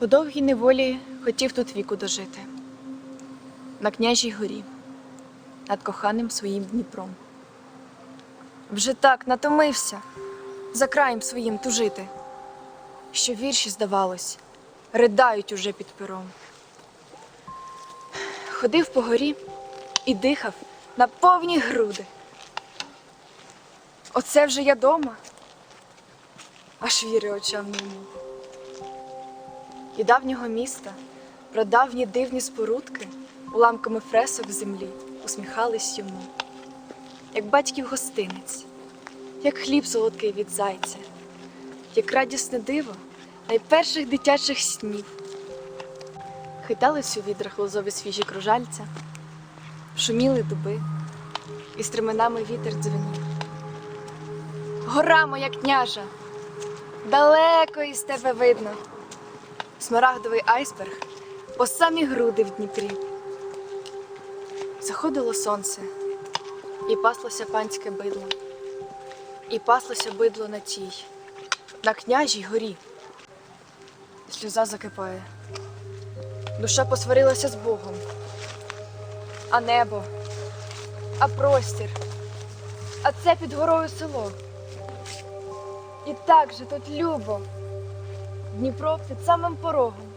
У довгій неволі хотів тут віку дожити. На княжій горі, над коханим своїм Дніпром. Вже так натомився за краєм своїм тужити, що вірші, здавалось, ридають уже під пером. Ходив по горі і дихав на повні груди. Оце вже я дома, аж віри очам не йму. І давнього міста, про давні дивні спорудки, уламками фресок землі усміхались йому, як батьків гостинець, як хліб солодкий від зайця, як радісне диво найперших дитячих снів. Хитались у відрах лозові свіжі кружальця, шуміли дуби, і стременами вітер дзвенів. Гора моя княжа, далеко із тебе видно. Смарагдовий айсберг по самі груди в Дніпрі. Заходило сонце, і паслося панське бидло, і паслося бидло на тій, на княжій горі. Сльоза закипає. Душа посварилася з Богом. А небо, а простір, а це під горою село. І так же тут любо. Дніпро під самим порогом.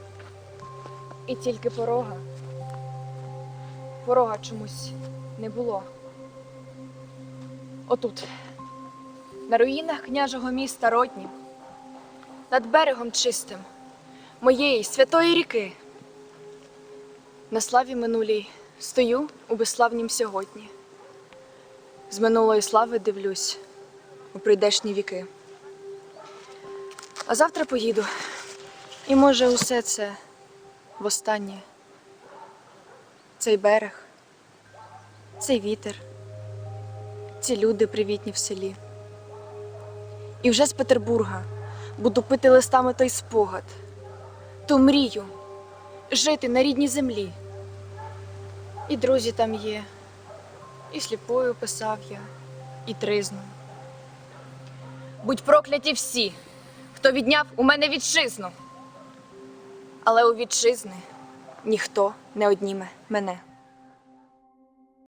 І тільки порога. Порога чомусь не було. Отут, на руїнах княжого міста Родні, над берегом чистим, моєї святої ріки. На славі минулій стою у безславнім сьогодні. З минулої слави дивлюсь у прийдешні віки. А завтра поїду. І може усе це востаннє. Цей берег, цей вітер, ці люди привітні в селі. І вже з Петербурга буду пити листами той спогад, ту мрію жити на рідній землі. І друзі там є, і сліпою писав я, і тризну. Будь прокляті всі, хто відняв у мене вітчизну. Але у вітчизни ніхто не одніме мене.